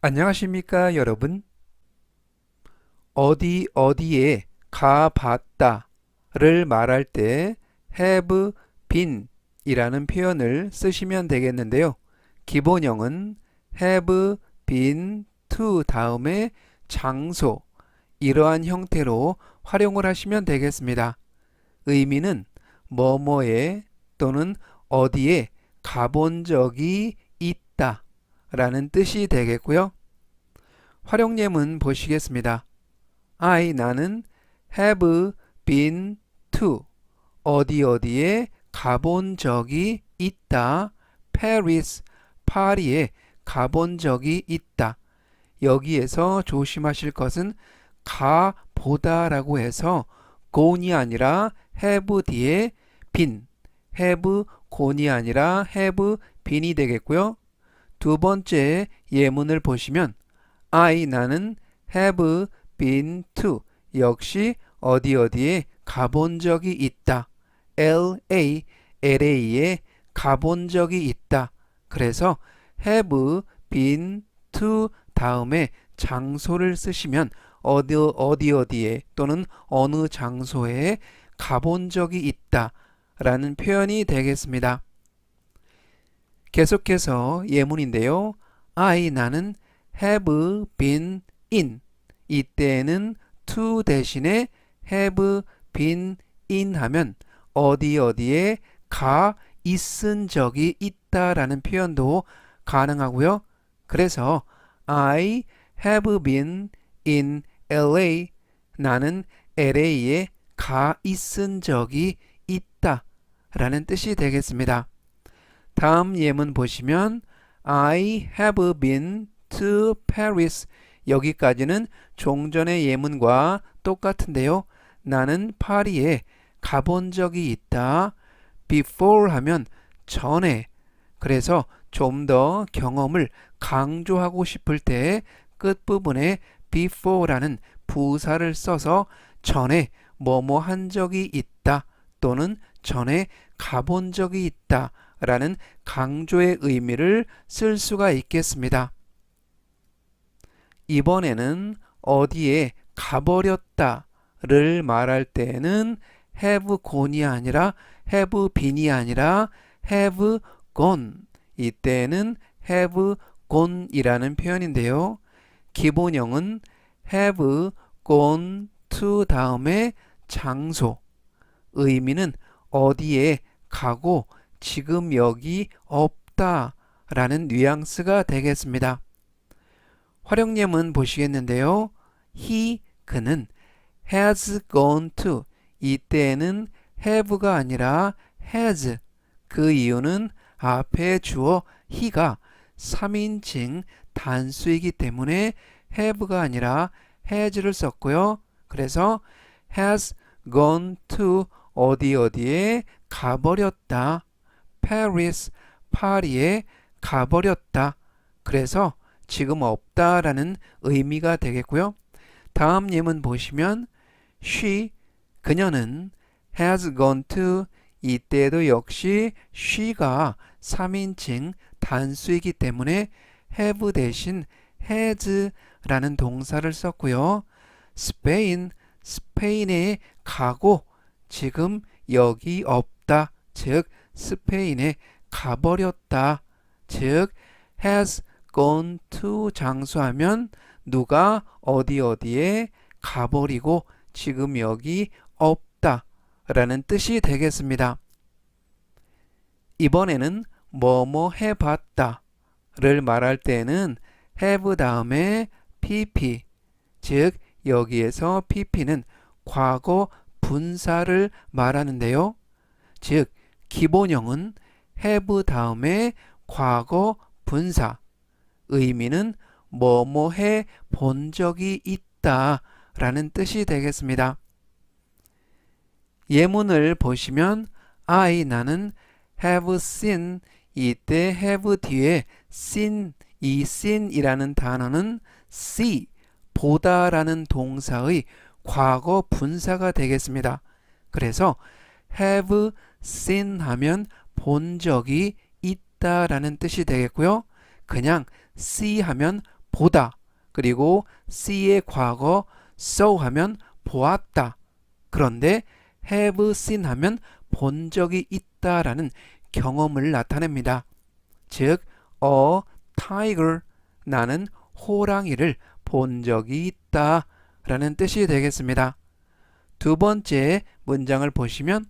안녕하십니까, 여러분? 어디 어디에 가봤다 를 말할 때 have been 이라는 표현을 쓰시면 되겠는데요. 기본형은 have been to 다음에 장소 이러한 형태로 활용을 하시면 되겠습니다. 의미는 뭐뭐에 또는 어디에 가본 적이 있다 라는 뜻이 되겠고요. 활용 예문 보시겠습니다. I 나는 have been to 어디 어디에 가본 적이 있다. Paris 파리에 가본 적이 있다. 여기에서 조심하실 것은 가보다라고 해서 gone이 아니라 have 뒤에 been have gone이 아니라 have been이 되겠고요. 두 번째 예문을 보시면 I 나는 have been to 역시 어디 어디에 가본 적이 있다. LA LA에 가본 적이 있다. 그래서 have been to 다음에 장소를 쓰시면 어디 어디 어디에 또는 어느 장소에 가본 적이 있다 라는 표현이 되겠습니다. 계속해서 예문인데요. I 나는 have been in 이때에는 to 대신에 have been in 하면 어디 어디에 가 있은 적이 있다라는 표현도 가능하고요. 그래서 I have been in LA 나는 LA에 가 있은 적이 있다 라는 뜻이 되겠습니다. 다음 예문 보시면 I have been to Paris 여기까지는 종전의 예문과 똑같은데요. 나는 파리에 가본 적이 있다. before 하면 전에 그래서 좀 더 경험을 강조하고 싶을 때 끝부분에 before라는 부사를 써서 전에 뭐뭐 한 적이 있다 또는 전에 가본 적이 있다 라는 강조의 의미를 쓸 수가 있겠습니다. 이번에는 어디에 가버렸다 를 말할 때는 have gone이 아니라 have been이 아니라 have gone 이때는 have gone이라는 표현인데요. 기본형은 have gone to 다음에 장소 의미는 어디에 가고 지금 여기 없다 라는 뉘앙스가 되겠습니다. 활용 예문 보시겠는데요. he 그는 has gone to 이때에는 have가 아니라 has 그 이유는 앞에 주어 he가 3인칭 단수이기 때문에 have가 아니라 has를 썼고요. 그래서 has gone to 어디 어디에 가버렸다. Paris, 파리에 가버렸다. 그래서 지금 없다라는 의미가 되겠고요. 다음 예문 보시면 she, 그녀는 has gone to 이때도 역시 she가 3인칭 단수이기 때문에 have 대신 has라는 동사를 썼고요. 스페인, 스페인에 가고 지금 여기 없다. 즉 스페인에 가버렸다. 즉 has gone to 장수하면 누가 어디 어디에 가버리고 지금 여기 없다 라는 뜻이 되겠습니다. 이번에는 뭐뭐 해봤다 를 말할 때는 have 다음에 pp 즉 여기에서 pp는 과거 분사를 말하는데요. 즉 기본형은 have 다음에 과거 분사 의미는 뭐뭐 해 본 적이 있다 라는 뜻이 되겠습니다. 예문을 보시면 I 나는 have seen 이때 have 뒤에 seen 이 seen이라는 단어는 see 보다라는 동사의 과거 분사가 되겠습니다. 그래서 have seen 하면 본 적이 있다라는 뜻이 되겠고요. 그냥 see 하면 보다. 그리고 see의 과거 saw 하면 보았다. 그런데 have seen 하면 본 적이 있다라는 경험을 나타냅니다. 즉, a tiger 나는 호랑이를 본 적이 있다 라는 뜻이 되겠습니다. 두 번째 문장을 보시면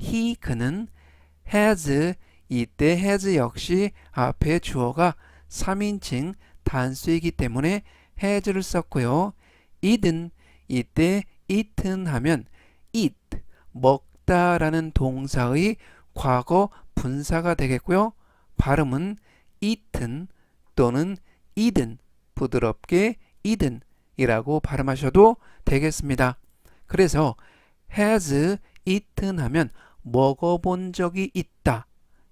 he 그는 has 이때 has 역시 앞에 주어가 3인칭 단수이기 때문에 has를 썼고요. eaten 이때 eaten 하면 eat 먹다라는 동사의 과거 분사가 되겠고요. 발음은 eaten 또는 eaten 부드럽게 eaten 이라고 발음하셔도 되겠습니다. 그래서 has eaten 하면 먹어본 적이 있다.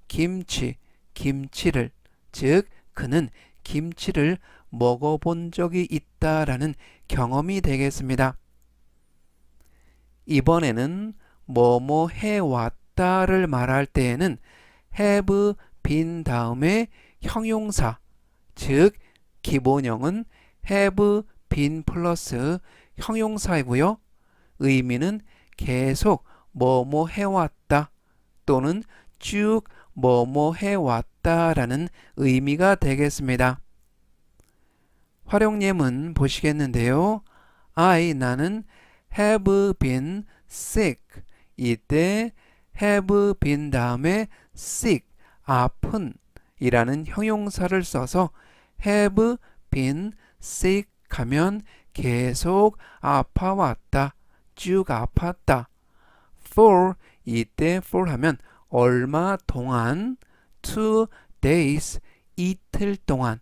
김치, 김치를 즉 그는 김치를 먹어본 적이 있다라는 경험이 되겠습니다. 이번에는 뭐뭐 해왔다를 말할 때에는 have been 다음에 형용사 즉 기본형은 have been 플러스 형용사이고요. 의미는 계속 뭐뭐 해왔다 또는 쭉 뭐뭐 해왔다라는 의미가 되겠습니다. 활용예문 보시겠는데요. I 나는 have been sick 이때 have been 다음에 sick 아픈 이라는 형용사를 써서 have been sick 하면 계속 아파왔다 쭉 아팠다 for 이때 for 하면 얼마 동안? two days 이틀 동안.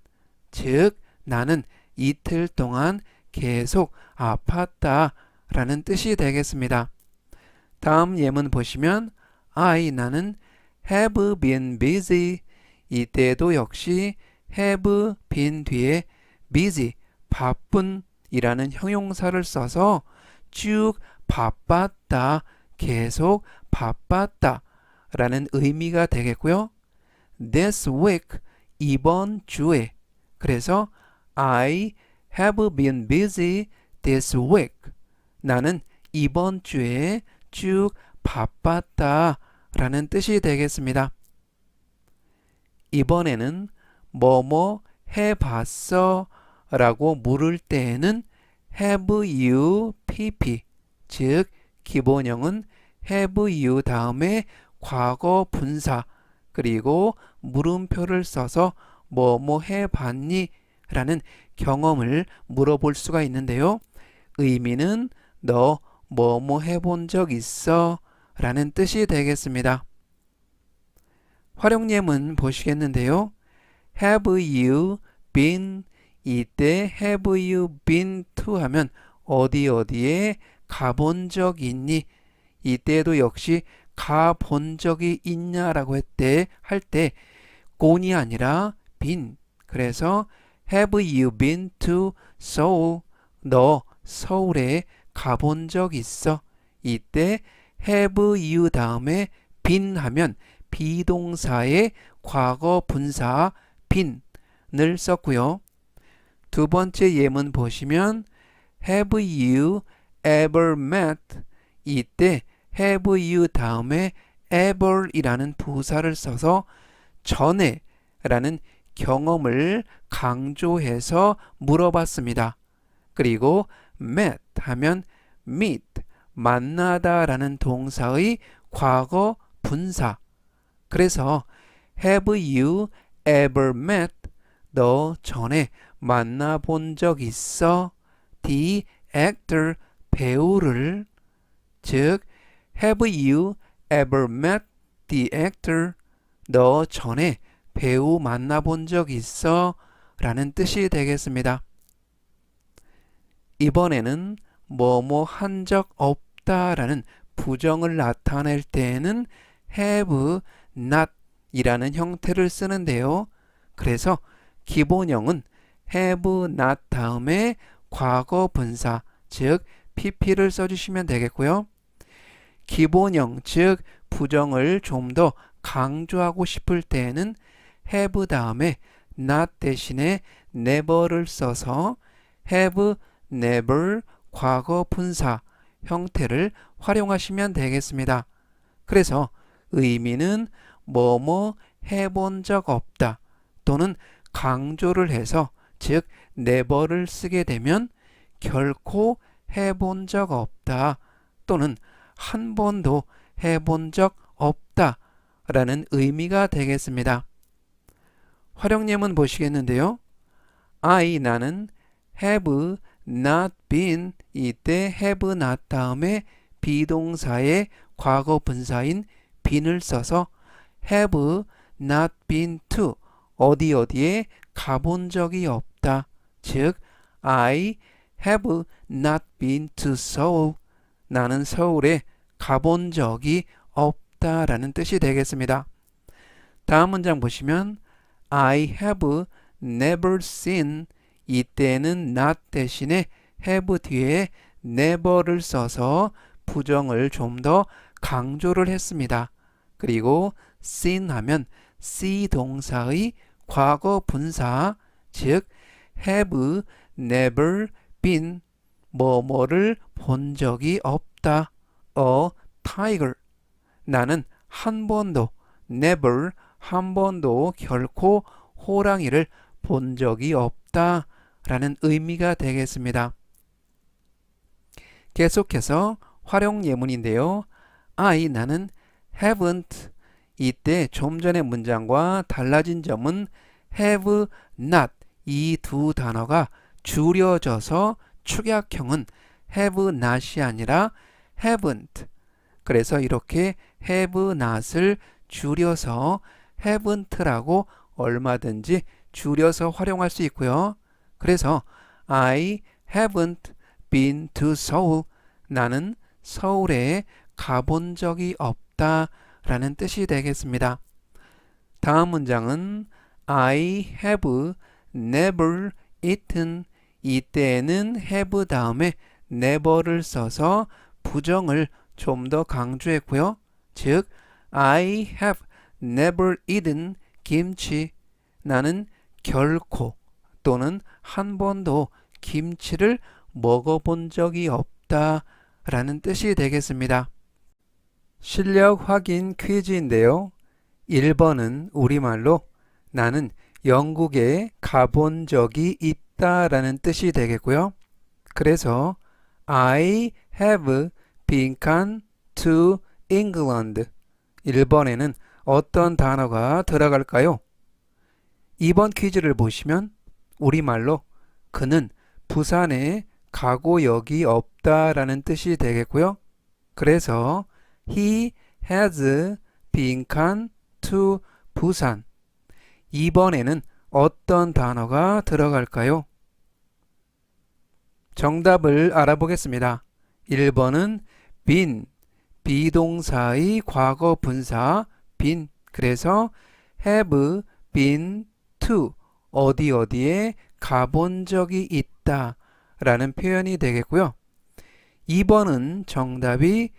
즉 나는 이틀 동안 계속 아팠다 라는 뜻이 되겠습니다. 다음 예문 보시면 I 나는 have been busy. 이때도 역시 have been 뒤에 busy 바쁜 이라는 형용사를 써서 쭉 바빴다 계속 바빴다 라는 의미가 되겠고요. This week 이번 주에 그래서 I have been busy this week 나는 이번 주에 쭉 바빴다 라는 뜻이 되겠습니다. 이번에는 뭐뭐 해봤어 라고 물을 때에는 have you pp 즉 기본형은 have you 다음에 과거 분사 그리고 물음표를 써서 뭐뭐 해봤니 라는 경험을 물어볼 수가 있는데요. 의미는 너 뭐뭐 해본 적 있어? 라는 뜻이 되겠습니다. 활용예문 보시겠는데요. Have you been 이때 have you been to 하면 어디 어디에 가본 적 있니? 이때도 역시 가본 적이 있냐라고 했대 할 때 곤이 아니라 been 그래서 have you been to Seoul 너 서울에 가본 적 있어? 이때 have you 다음에 been 하면 비동사의 과거 분사 been을 썼고요. 두 번째 예문 보시면 have you ever met 이때 have you 다음에 ever이라는 부사를 써서 전에 라는 경험을 강조해서 물어봤습니다. 그리고 met 하면 meet 만나다 라는 동사의 과거 분사 그래서 have you ever met 너 전에 만나본 적 있어? the actor 배우를 즉 have you ever met the actor 너 전에 배우 만나본 적 있어? 라는 뜻이 되겠습니다. 이번에는 뭐뭐 한 적 없다 라는 부정을 나타낼 때에는 have not 이라는 형태를 쓰는데요. 그래서 기본형은 have not 다음에 과거 분사 즉 pp를 써주시면 되겠고요. 기본형 즉 부정을 좀 더 강조하고 싶을 때에는 have 다음에 not 대신에 never를 써서 have never 과거 분사 형태를 활용하시면 되겠습니다. 그래서 의미는 뭐뭐 해본 적 없다 또는 강조를 해서 즉 never를 쓰게 되면 결코 해본 적 없다 또는 한 번도 해본 적 없다 라는 의미가 되겠습니다. 활용 예문 보시겠는데요. I 나는 have not been 이때 have not 다음에 비동사의 과거 분사인 been을 써서 have not been to 어디 어디에 가본 적이 없다. 즉 I have not been to Seoul. 나는 서울에 가본 적이 없다라는 뜻이 되겠습니다. 다음 문장 보시면 I have never seen 이때는 not 대신에 have 뒤에 never를 써서 부정을 좀 더 강조를 했습니다. 그리고 seen 하면 see 동사의 과거 분사 즉 have never been 뭐뭐를 본 적이 없다. a tiger 나는 한 번도 never 한 번도 결코 호랑이를 본 적이 없다 라는 의미가 되겠습니다. 계속해서 활용 예문인데요. I 나는 haven't 이때 좀 전의 문장과 달라진 점은 have not 이 두 단어가 줄여져서 축약형은 have not이 아니라 haven't 그래서 이렇게 have not을 줄여서 haven't라고 얼마든지 줄여서 활용할 수 있고요. 그래서 I haven't been to Seoul. 나는 서울에 가본 적이 없다 라는 뜻이 되겠습니다. 다음 문장은 I have never eaten 이때에는 have 다음에 never를 써서 부정을 좀 더 강조했고요. 즉 I have never eaten 김치 나는 결코 또는 한 번도 김치를 먹어본 적이 없다 라는 뜻이 되겠습니다. 실력 확인 퀴즈인데요. 1번은 우리말로 나는 영국에 가본 적이 있다 라는 뜻이 되겠고요. 그래서 I have been to England 1번에는 어떤 단어가 들어갈까요? 2번 퀴즈를 보시면 우리말로 그는 부산에 가고역이 없다라는 뜻이 되겠고요. 그래서 he has been to 부산 2번에는 어떤 단어가 들어갈까요? 정답을 알아보겠습니다. 1번은 been 비동사의 과거 분사 been 그래서 have been to 어디 어디에 가본 적이 있다 라는 표현이 되겠고요. 2번은 정답이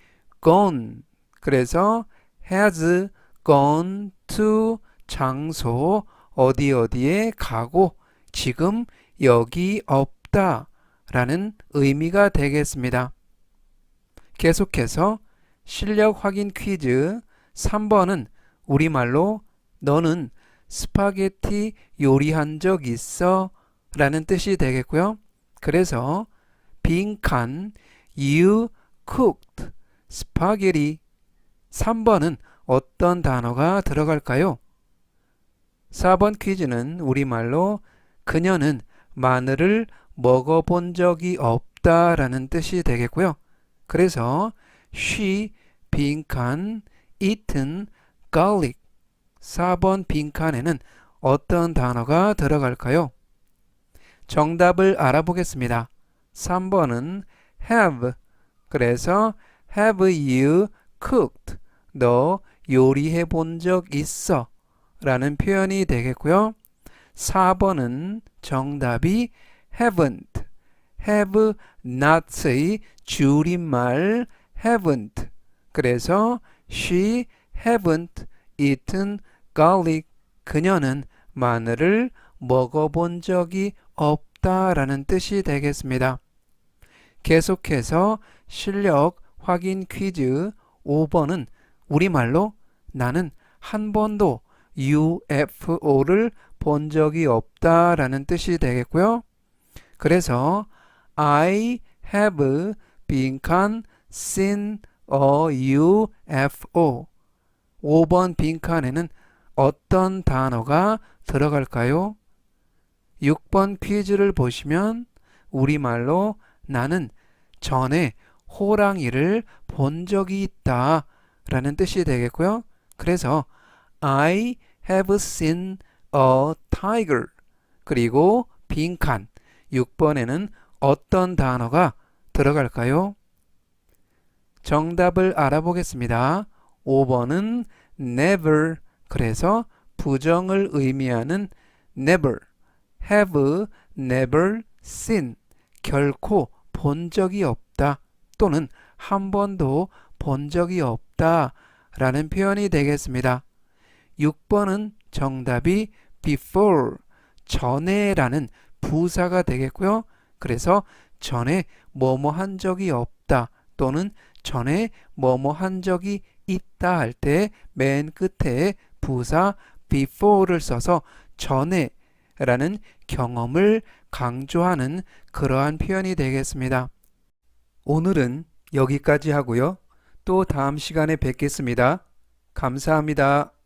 gone 그래서 has gone to 장소 어디 어디에 가고 지금 여기 없다 라는 의미가 되겠습니다. 계속해서 실력 확인 퀴즈 3번은 우리말로 너는 스파게티 요리한 적 있어? 라는 뜻이 되겠고요. 그래서 빈칸 you cooked spaghetti 3번은 어떤 단어가 들어갈까요? 4번 퀴즈는 우리말로 그녀는 마늘을 먹어본 적이 없다 라는 뜻이 되겠고요. 그래서 she 빈칸 eaten garlic 4번 빈칸에는 어떤 단어가 들어갈까요? 정답을 알아보겠습니다. 3번은 have 그래서 have you cooked 너 요리해 본 적 있어 라는 표현이 되겠고요. 4번은 정답이 haven't have not의 줄임말 haven't 그래서 she haven't eaten garlic 그녀는 마늘을 먹어본 적이 없다 라는 뜻이 되겠습니다. 계속해서 실력 확인 퀴즈 5번은 우리말로 나는 한 번도 UFO를 본 적이 없다라는 뜻이 되겠고요. 그래서 I have 빈칸 seen a UFO 5번 빈칸에는 어떤 단어가 들어갈까요? 6번 퀴즈를 보시면 우리말로 나는 전에 호랑이를 본 적이 있다 라는 뜻이 되겠고요. 그래서 I have seen a tiger. 그리고 빈칸. 6번에는 어떤 단어가 들어갈까요? 정답을 알아보겠습니다. 5번은 never. 그래서 부정을 의미하는 never. Have never seen. 결코 본 적이 없다. 또는 한 번도 본 적이 없다. 라는 표현이 되겠습니다. 6번은 정답이 before 전에라는 부사가 되겠고요. 그래서 전에 뭐뭐 한 적이 없다 또는 전에 뭐뭐 한 적이 있다 할 때 맨 끝에 부사 before를 써서 전에 라는 경험을 강조하는 그러한 표현이 되겠습니다. 오늘은 여기까지 하고요. 또 다음 시간에 뵙겠습니다. 감사합니다.